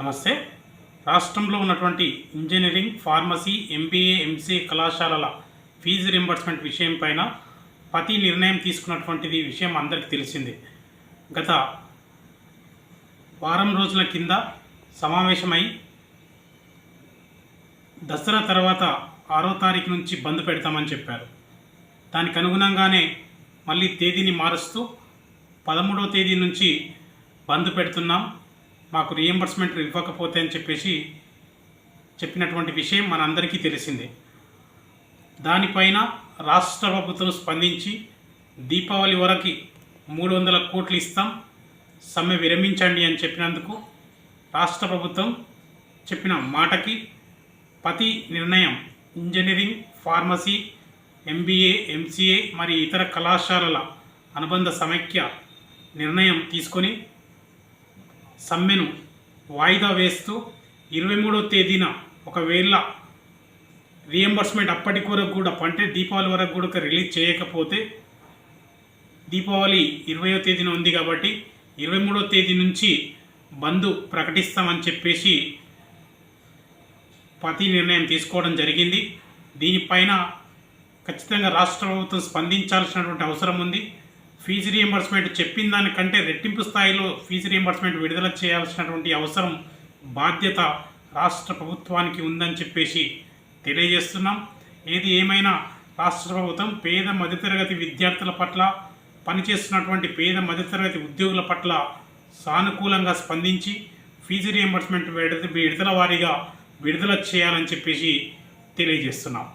నమస్తే. రాష్ట్రంలో ఉన్నటువంటి ఇంజనీరింగ్ ఫార్మసీ ఎంబీఏ ఎంసీఏ కళాశాలల ఫీజు రింబర్స్మెంట్ విషయం పైన ప్రతి నిర్ణయం తీసుకున్నటువంటిది విషయం అందరికీ తెలిసిందే. గత వారం రోజుల కింద సమావేశమై దసరా తర్వాత ఆరో తారీఖు నుంచి బంద్ పెడతామని చెప్పారు. దానికి అనుగుణంగానే మళ్ళీ తేదీని మారుస్తూ పదమూడవ తేదీ నుంచి బంద్ పెడుతున్నాం. మాకు రీఎంబర్స్మెంట్ ఇవ్వకపోతే అని చెప్పేసి చెప్పినటువంటి విషయం మనందరికీ తెలిసిందే. దానిపైన రాష్ట్ర ప్రభుత్వం స్పందించి దీపావళి వరకు మూడు వందల కోట్లు ఇస్తాం సమ్మె విరమించండి అని చెప్పినందుకు రాష్ట్ర ప్రభుత్వం చెప్పిన మాటకి ప్రతి నిర్ణయం ఇంజనీరింగ్ ఫార్మసీ ఎంబీఏ ఎంసీఏ మరి ఇతర కళాశాలల అనుబంధ సమైక్య నిర్ణయం తీసుకొని సమ్మెను వాయిదా వేస్తూ ఇరవై మూడో తేదీన ఒకవేళ రియంబర్స్మెంట్ అప్పటి వరకు కూడా అంటే దీపావళి వరకు కూడా రిలీజ్ చేయకపోతే దీపావళి ఇరవయో తేదీన ఉంది కాబట్టి ఇరవై మూడో తేదీ నుంచి బంద్ ప్రకటిస్తామని చెప్పేసి ప్రతి నిర్ణయం తీసుకోవడం జరిగింది. దీనిపైన ఖచ్చితంగా రాష్ట్ర ప్రభుత్వం స్పందించాల్సినటువంటి అవసరం ఉంది. ఫీజు రియంబర్స్మెంట్ చెప్పిన దానికంటే రెట్టింపు స్థాయిలో ఫీజు రియంబర్స్మెంట్ విడుదల చేయాల్సినటువంటి అవసరం బాధ్యత రాష్ట్ర ప్రభుత్వానికి ఉందని చెప్పేసి తెలియజేస్తున్నాం. ఏది ఏమైనా రాష్ట్ర ప్రభుత్వం పేద మధ్యతరగతి విద్యార్థుల పట్ల పనిచేస్తున్నటువంటి పేద మధ్యతరగతి ఉద్యోగుల పట్ల సానుకూలంగా స్పందించి ఫీజు రియంబర్స్మెంట్ విడుదల వారీగా విడుదల చేయాలని చెప్పేసి తెలియజేస్తున్నాం.